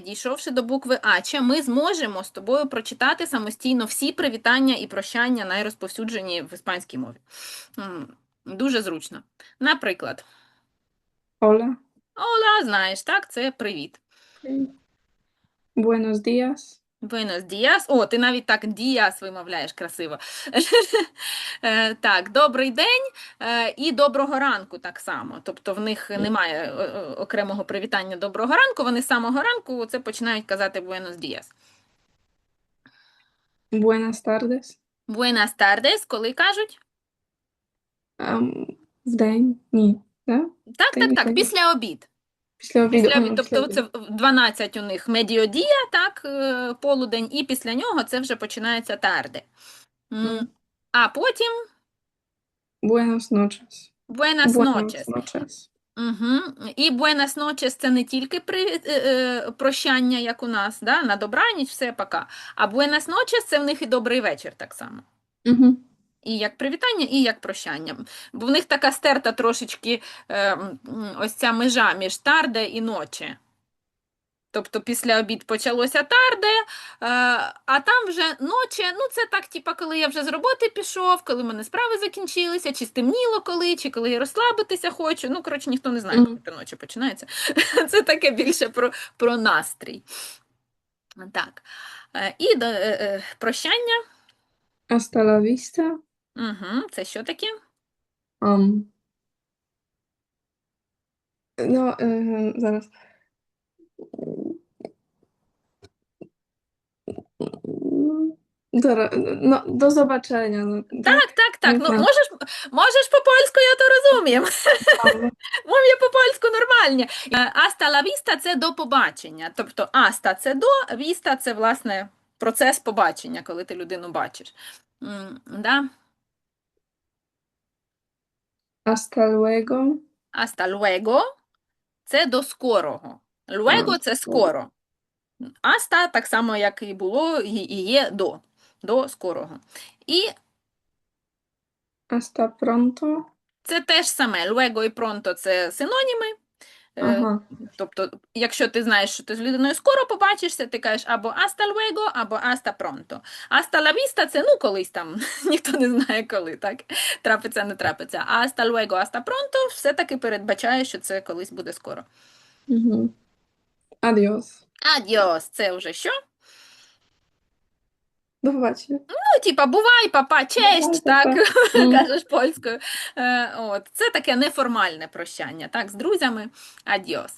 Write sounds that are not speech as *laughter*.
Дійшовши до букви А, чи ми зможемо з тобою прочитати самостійно всі привітання і прощання, найрозповсюджені в іспанській мові. Дуже зручно. Наприклад, Ола. Ола, знаєш, так, це привіт. Buenos días. Buenos días. О, ти навіть так діас вимовляєш красиво. *laughs* Е, Так, добрий день е, і доброго ранку так само. Тобто в них немає е, окремого привітання доброго ранку, вони з самого ранку це починають казати Buenos días. Buenas tardes. Buenas tardes, коли кажуть? Ам, вдень. Ні. Да? Так, Та так, ні, так, після обід. Після обіду. Після тобто це в 12 у них медіодія, так, е, полудень, і після нього це вже починається тарде. М, А потім Buenas noches. buenas Buenas noches. noches. Угу. І buenas noches – це не тільки при, е, е, прощання, як у нас, да? на добраніч, все, пока. А buenas noches – це в них і добрий вечір так само. Угу. І як привітання, і як прощання. Бо в них така стерта трошечки е, ось ця межа між тарде і ночі. Тобто після обід почалося тарде, е, а там вже ночі, ну це так, типа, коли я вже з роботи пішов, коли в мене справи закінчилися, чи стемніло коли, чи коли я розслабитися хочу. Ну, коротше, ніхто не знає, коли ночі починається. *laughs* Це таке більше про, про настрій. Так. Е, І до, е, е, прощання. Hasta la vista. Угу. Це що таке? Ам. Ну, е, зараз. Зараз. Ну, до zobaczenia. Ну, Так, так, так. Ну, знаю. можеш, можеш по-польську, я то розумію. так. Мов я по-польську нормальні. Е, Аста ла віста це до побачення. Тобто аста це до, віста це, власне, процес побачення, коли ти людину бачиш. М, Да? Hasta luego. Hasta luego це до скорого. Luego це скоро. Hasta так само, як і було, і і є до. До скорого. І Hasta pronto. це теж саме. Luego і pronto – це синоніми. Е, Ага. Тобто, якщо ти знаєш, що ти з людиною скоро побачишся, ти кажеш або hasta luego, або hasta pronto. Hasta la vista – це ну колись там, *laughs* ніхто не знає коли, так? Трапиться, не трапиться. А hasta luego, hasta pronto все-таки передбачає, що це колись буде скоро. Угу. Адіос. Адіос – це вже що? До побачення. Ну, типа, бувай, папа, честь, Бувай, так, папа. *laughs* Кажеш польською. Е, От. Це таке неформальне прощання, так, з друзями. Адіос.